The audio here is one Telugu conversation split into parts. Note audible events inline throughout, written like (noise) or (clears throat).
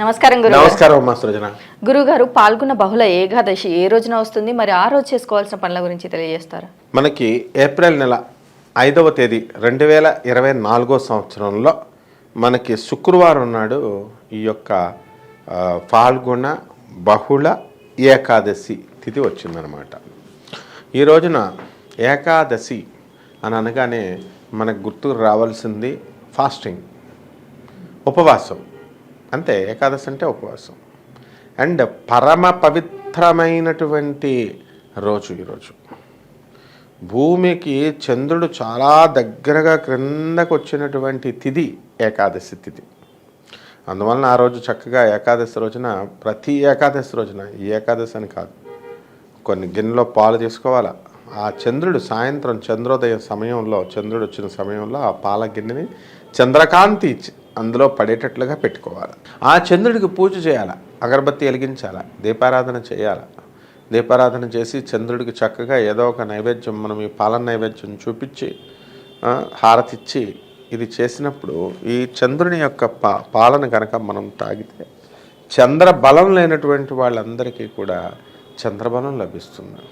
నమస్కారం గురుగారు. నమస్కారం అమ్మా సృజన గురుగారు పాల్గొన్న బహుళ ఏకాదశి ఏ రోజున వస్తుంది? మరి ఆ రోజు చేసుకోవాల్సిన పనుల గురించి తెలియజేస్తారా? మనకి ఏప్రిల్ నెల ఐదవ తేదీ రెండు వేల ఇరవై నాలుగో సంవత్సరంలో మనకి శుక్రవారం నాడు ఈ యొక్క ఫాల్గుణ బహుళ ఏకాదశి తిథి వచ్చిందనమాట ఈ రోజున ఏకాదశి అని అనగానే మనకు గుర్తుకు రావాల్సింది ఫాస్టింగ్ ఉపవాసం. అంతే ఏకాదశి అంటే ఉపవాసం. అండ్ పరమ పవిత్రమైనటువంటి రోజు ఈరోజు భూమికి చంద్రుడు చాలా దగ్గరగా క్రిందకు వచ్చినటువంటి తిథి ఏకాదశి తిథి అందువలన ఆ రోజు చక్కగా ఏకాదశి రోజున ప్రతి ఏకాదశి రోజున ఈ ఏకాదశి అని కాదు కొన్ని గిన్నెలో పాలు తీసుకోవాలా? ఆ చంద్రుడు సాయంత్రం చంద్రోదయ సమయంలో చంద్రుడు వచ్చిన సమయంలో ఆ పాల గిన్నెని చంద్రకాంతి ఇచ్చి అందులో పడేటట్లుగా పెట్టుకోవాలి. ఆ చంద్రుడికి పూజ చేయాలి? అగరబత్తి వెలిగించాలి? దీపారాధన చేయాలి? దీపారాధన చేసి చంద్రుడికి చక్కగా ఏదో ఒక నైవేద్యం మనం ఈ పాలన నైవేద్యం చూపించి హారతిచ్చి ఇది చేసినప్పుడు ఈ చంద్రుని యొక్క పా పాలన కనుక మనం తాగితే చంద్ర బలం లేనటువంటి వాళ్ళందరికీ కూడా చంద్రబలం లభిస్తుంది.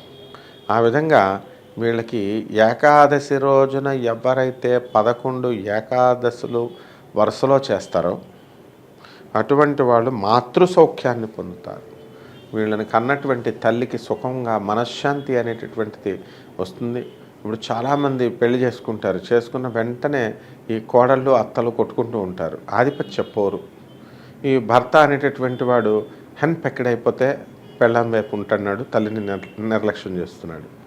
ఆ విధంగా వీళ్ళకి ఏకాదశి రోజున ఎవరైతే పదకొండు ఏకాదశులు వరుసలో చేస్తారో. అటువంటి వాళ్ళు మాతృ సౌఖ్యాన్ని పొందుతారు. వీళ్ళని కన్నటువంటి తల్లికి సుఖంగా మనశ్శాంతి అనేటటువంటిది వస్తుంది. ఇప్పుడు చాలామంది పెళ్ళి చేసుకుంటారు. చేసుకున్న వెంటనే ఈ కోడళ్ళు అత్తలు కొట్టుకుంటూ ఉంటారు. ఆధిపత్య పోరు. ఈ భర్త అనేటటువంటి వాడు హెన్ పెక్కడైపోతే పెళ్ళాం వైపు ఉంటున్నాడు తల్లిని నిర్ నిర్లక్ష్యం చేస్తున్నాడు.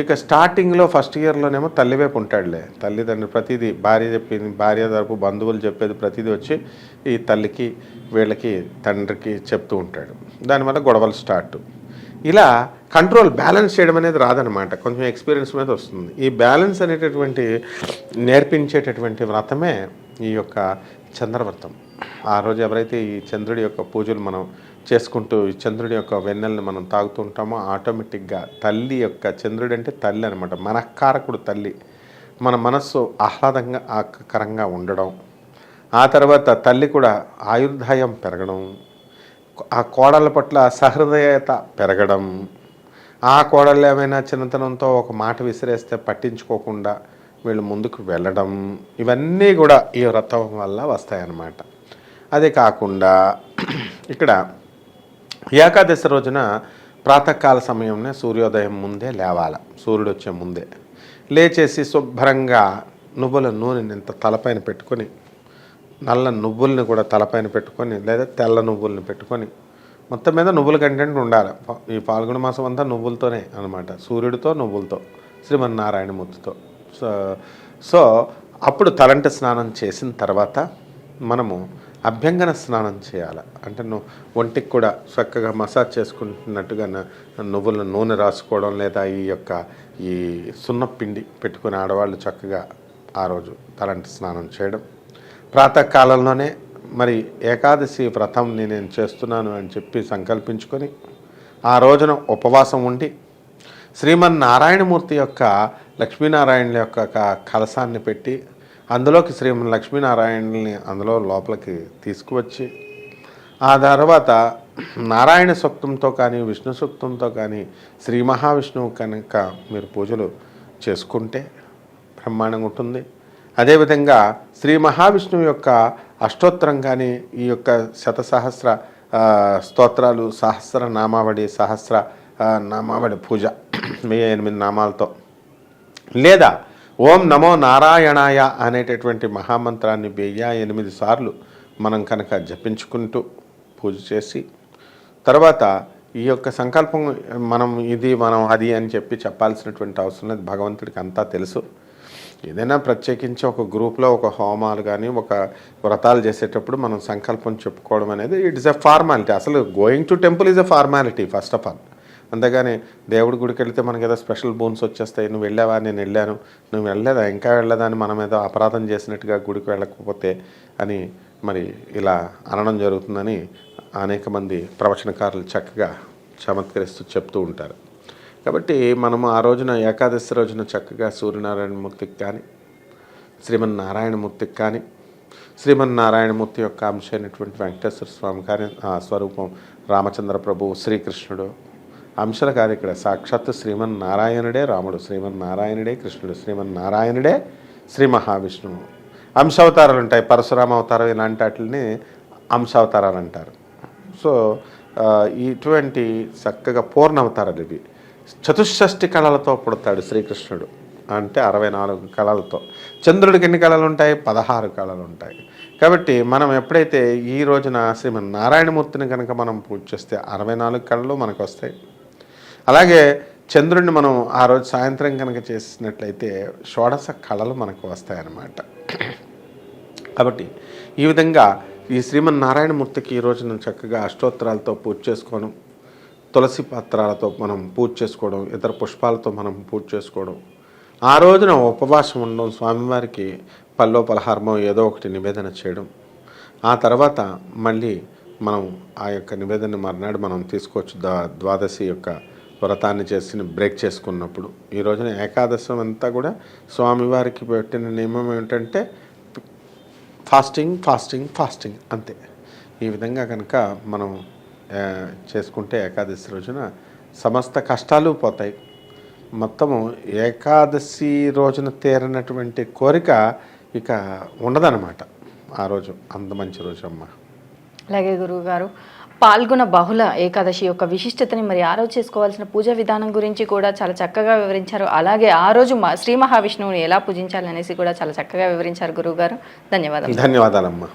ఇక స్టార్టింగ్లో ఫస్ట్ ఇయర్లోనేమో తల్లివైపు ఉంటాడులే. తల్లిదండ్రులు ప్రతిదీ భార్య చెప్పింది భార్య తరపు బంధువులు చెప్పేది ప్రతిదీ వచ్చి ఈ తల్లికి వీళ్ళకి తండ్రికి చెప్తూ ఉంటాడు. దానివల్ల గొడవలు స్టార్ట్. ఇలా కంట్రోల్ బ్యాలెన్స్ చేయడం అనేది రాదనమాట కొంచెం ఎక్స్పీరియన్స్ మీద వస్తుంది. ఈ బ్యాలెన్స్ అనేటటువంటి నేర్పించేటటువంటి వ్రతమే ఈ యొక్క చంద్రవ్రతం. ఆ రోజు ఎవరైతే ఈ చంద్రుడి యొక్క పూజలు మనం చేసుకుంటూ చంద్రుడి యొక్క వెన్నెల్ని మనం తాగుతూ ఉంటామో ఆటోమేటిక్గా తల్లి యొక్క చంద్రుడు అంటే తల్లి అనమాట మనఃకారకుడు తల్లి. మన మనస్సు ఆహ్లాదంగా ఆకరంగా ఉండడం. ఆ తర్వాత తల్లి కూడా ఆయుర్దాయం పెరగడం. ఆ కోడళ్ళ పట్ల సహృదయత పెరగడం. ఆ కోడళ్ళు ఏమైనా చిన్నతనంతో ఒక మాట విసిరేస్తే పట్టించుకోకుండా వీళ్ళు ముందుకు వెళ్ళడం. ఇవన్నీ కూడా ఈ వ్రతం వల్ల వస్తాయన్నమాట. అదే కాకుండా ఇక్కడ ఏకాదశి రోజున ప్రాతకాల సమయంలో సూర్యోదయం ముందే లేవాల. సూర్యుడు వచ్చే ముందే. లేచేసి శుభ్రంగా నువ్వుల నూనెని ఇంత తలపైన పెట్టుకొని నల్ల నువ్వుల్ని కూడా తలపైన పెట్టుకొని లేదా తెల్ల నువ్వుల్ని పెట్టుకొని మొత్తం మీద నువ్వుల కంటెంట్ ఉండాలి. ఈ పాల్గొన మాసం అంతా నువ్వులతోనే అనమాట సూర్యుడితో నువ్వులతో శ్రీమన్నారాయణమూర్తితో. సో సో అప్పుడు తలంటి స్నానం చేసిన తర్వాత మనము అభ్యంగన స్నానం చేయాలి? అంటే నువ్వు ఒంటికి కూడా చక్కగా మసాజ్ చేసుకుంటున్నట్టుగా నువ్వుల నూనె రాసుకోవడం లేదా ఈ యొక్క ఈ సున్నపిండి పెట్టుకుని ఆడవాళ్ళు చక్కగా ఆ రోజు తలంటి స్నానం చేయడం. ప్రాతకాలంలోనే మరి ఏకాదశి వ్రతంని నేను చేస్తున్నాను అని చెప్పి సంకల్పించుకొని ఆ రోజున ఉపవాసం ఉండి శ్రీమన్నారాయణమూర్తి యొక్క లక్ష్మీనారాయణుల యొక్క కలసాన్ని కలశాన్ని పెట్టి అందులోకి శ్రీ లక్ష్మీనారాయణుల్ని అందులో లోపలికి తీసుకువచ్చి ఆ తర్వాత నారాయణ సూక్తంతో కానీ విష్ణు సూక్తంతో కానీ శ్రీ మహావిష్ణువు కనుక మీరు పూజలు చేసుకుంటే బ్రహ్మాండంగా ఉంటుంది. అదేవిధంగా శ్రీ మహావిష్ణువు యొక్క అష్టోత్తరం కానీ ఈ యొక్క శతసహస్ర ఆ, స్తోత్రాలు సహస్ర నామావళి సహస్ర నామావళి పూజ (clears throat) వెయ్యి ఎనిమిది నామాలతో. లేదా ఓం నమో నారాయణాయ అనేటటువంటి మహామంత్రాన్ని వెయ్యి ఎనిమిది సార్లు మనం కనుక జపించుకుంటూ పూజ చేసి తర్వాత ఈ యొక్క సంకల్పం మనం ఇది మనం అది అని చెప్పి చెప్పాల్సినటువంటి అవసరం లేదు. భగవంతుడికి అంతా తెలుసు. ఏదైనా ప్రత్యేకించి ఒక గ్రూప్లో ఒక హోమాలు కానీ ఒక వ్రతాలు చేసేటప్పుడు మనం సంకల్పం చెప్పుకోవడం అనేది ఇట్ ఇస్ ఎ ఫార్మాలిటీ. అసలు going to temple is a formality first of all. అంతేగాని దేవుడి గుడికి వెళ్తే మనకి ఏదో స్పెషల్ బోన్స్ వచ్చేస్తాయి నువ్వు వెళ్ళావా? నేను వెళ్ళాను. నువ్వు వెళ్ళలేదా? ఇంకా వెళ్ళదా అని మనం ఏదో అపరాధం చేసినట్టుగా గుడికి వెళ్ళకపోతే అని మరి ఇలా అనడం జరుగుతుందని అనేక మంది ప్రవచనకారులు చక్కగా చమత్కరిస్తూ చెప్తూ ఉంటారు. కాబట్టి మనము ఆ రోజున ఏకాదశి రోజున చక్కగా సూర్యనారాయణమూర్తికి కానీ శ్రీమన్నారాయణమూర్తికి కానీ శ్రీమన్నారాయణమూర్తి యొక్క అంశమైనటువంటి వెంకటేశ్వర స్వామి కానీ ఆ, స్వరూపం రామచంద్ర ప్రభు శ్రీకృష్ణుడు అంశాల కాదు ఇక్కడ సాక్షాత్తు శ్రీమన్నారాయణుడే రాముడు శ్రీమన్నారాయణుడే కృష్ణుడు శ్రీమన్నారాయణుడే శ్రీ మహావిష్ణువు. అంశావతారాలు ఉంటాయి. పరశురామ అవతారం ఇలాంటి వాటిని అంశావతారాలు అంటారు. సో ఇటువంటి చక్కగా పూర్ణ అవతారాలు ఇవి. చతుషష్టి కళలతో పుడతాడు శ్రీకృష్ణుడు. అంటే అరవై నాలుగు కళలతో. చంద్రుడికి ఎన్ని కళలు ఉంటాయి? పదహారు కళలు ఉంటాయి. కాబట్టి మనం ఎప్పుడైతే ఈ రోజున శ్రీమన్ నారాయణమూర్తిని కనుక మనం పూజ చేస్తే అరవై నాలుగు కళలు మనకు వస్తాయి అలాగే చంద్రుడిని మనం ఆ రోజు సాయంత్రం కనుక చేసినట్లయితే షోడశ కళలు మనకు వస్తాయన్నమాట. కాబట్టి ఈ విధంగా ఈ శ్రీమన్నారాయణమూర్తికి ఈ రోజున చక్కగా అష్టోత్తరాలతో పూజ చేసుకోవడం తులసి పత్రాలతో మనం పూజ చేసుకోవడం ఇతర పుష్పాలతో మనం పూజ చేసుకోవడం ఆ రోజున ఉపవాసం ఉండడం స్వామివారికి పల్లో పలహారమో ఏదో ఒకటి నివేదన చేయడం ఆ తర్వాత మళ్ళీ మనం ఆ యొక్క నివేదన మర్నాడు మనం తీసుకోవచ్చు ద్వాదశి యొక్క వ్రతాన్ని చేసి బ్రేక్ చేసుకున్నప్పుడు. ఈ రోజున ఏకాదశం అంతా కూడా స్వామివారికి పెట్టిన నియమం ఏమిటంటే ఫాస్టింగ్ ఫాస్టింగ్ ఫాస్టింగ్ అంతే. ఈ విధంగా కనుక మనం చేసుకుంటే ఏకాదశి రోజున సమస్త కష్టాలు పోతాయి. మొత్తము ఏకాదశి రోజున తీరనటువంటి కోరిక ఇక ఉండదన్నమాట. ఆ రోజు అంత మంచి రోజు అమ్మ. అలాగే గురువు గారు పాల్గొన బహుళ ఏకాదశి యొక్క విశిష్టతని మరి ఆ రోజు చేసుకోవాల్సిన పూజా విధానం గురించి కూడా చాలా చక్కగా వివరించారు. అలాగే ఆ రోజు శ్రీ మహావిష్ణువుని ఎలా పూజించాలి అనేసి కూడా చాలా చక్కగా వివరించారు గురువు గారు ధన్యవాదాలు ధన్యవాదాలమ్మా.